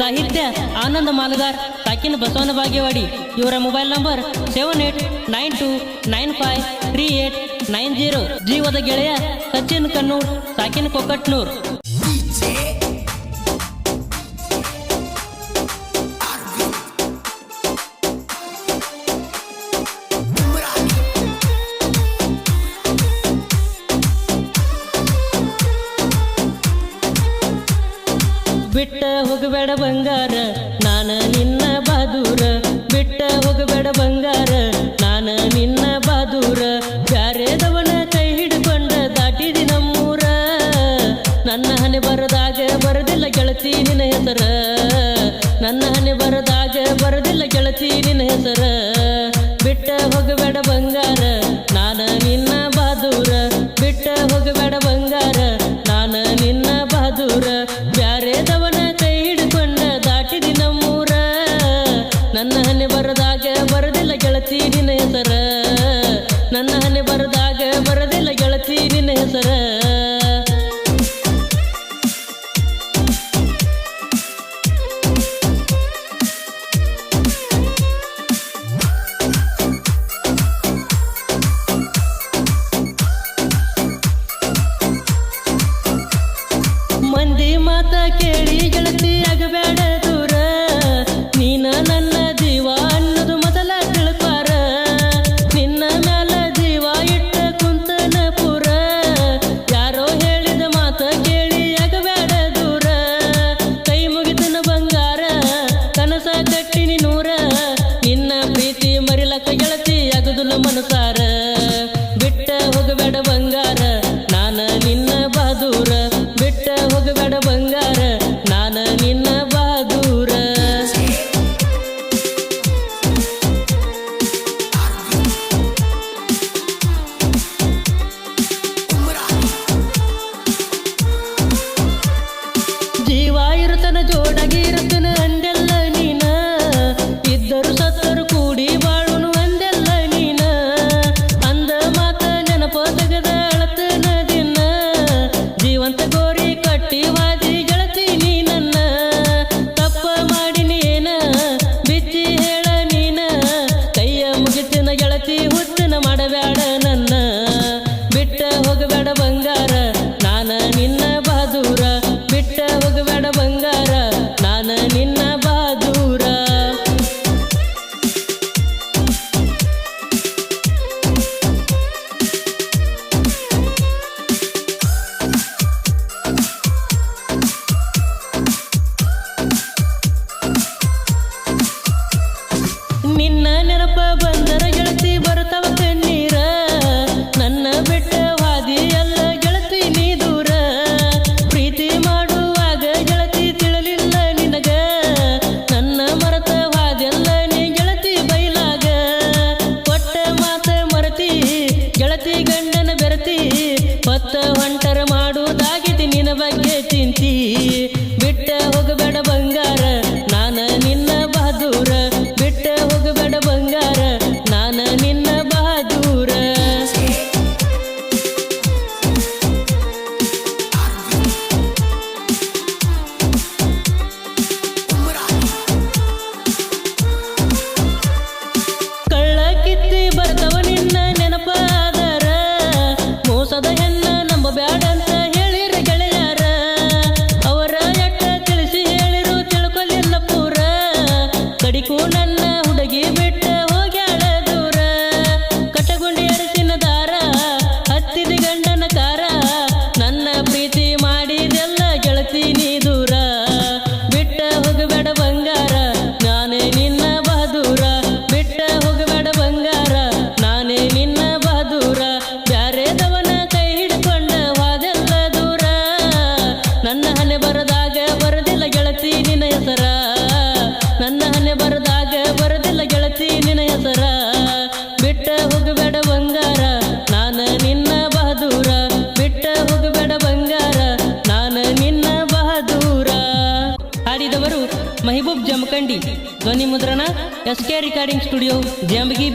ಸಾಹಿತ್ಯ ಆನಂದ ಮಾಲಗಾರ್ ತಾಕಿನ ಬಸವನ ಭಾಗ್ಯವಾಡಿ ಇವರ mobile number seven eight nine two nine five three eight nine zero. ಜೀವದ ಗೆಳೆಯ ಸಚಿನ್ ಕನ್ನೂರ್ ಸಾಕಿನ್ ಕೊಕ್ಕಟ್ನೂರ್. ಬಿಟ್ಟ ಹೋಗಬೇಡ ಬಂಗಾರ, ನಾನು ನಿನ್ನ ಬಾದೂರ ಬಿಟ್ಟ ಹೋಗಬೇಡ ಬಂಗಾರ, ನಾನು ನಿನ್ನ ಬಾದೂರ ಬ್ಯಾರೆದವನ ಕೈ ಹಿಡ್ಕೊಂಡ ದಾಟಿದಿ ನಮ್ಮೂರ. ನನ್ನ ಹಣೆ ಬರದಾಗ ಬರದಿಲ್ಲ ಗೆಳತಿ ನಿನ್ನ ಹೆಸರ. ನನ್ನ ಹಣೆ ಬರದಾಗ ಬರದಿಲ್ಲ ಗೆಳತಿ ನಿನ್ನ ಹೆಸರ. ಬಿಟ್ಟ ಹೋಗಬೇಡ ಬಂಗಾರ, ನಾನು ನಿನ್ನ ಬಾದೂರ ಬಿಟ್ಟ ಬರದಾಗ ಬರದಿಲ್ಲ ಗೆಳತಿ ನಿನ್ನ ಹೆಸರ. ನನ್ನ ಹಣೆ ಬರದಾಗ ಬರದಿಲ್ಲ ಗೆಳತಿ ನಿನ್ನ ಹೆಸರ. ಮನಸಾರ ಬಂಗಾರ ನಾನು ನಿನ್ನ ಬಾದೂರ ನಿನ್ನ ನೆನಪ ಬಂದ ಮೆಹಬೂಬ್ ಜಮಖಂಡಿ ಧ್ವನಿ ಮುದ್ರಣ S K recording studio Jambagi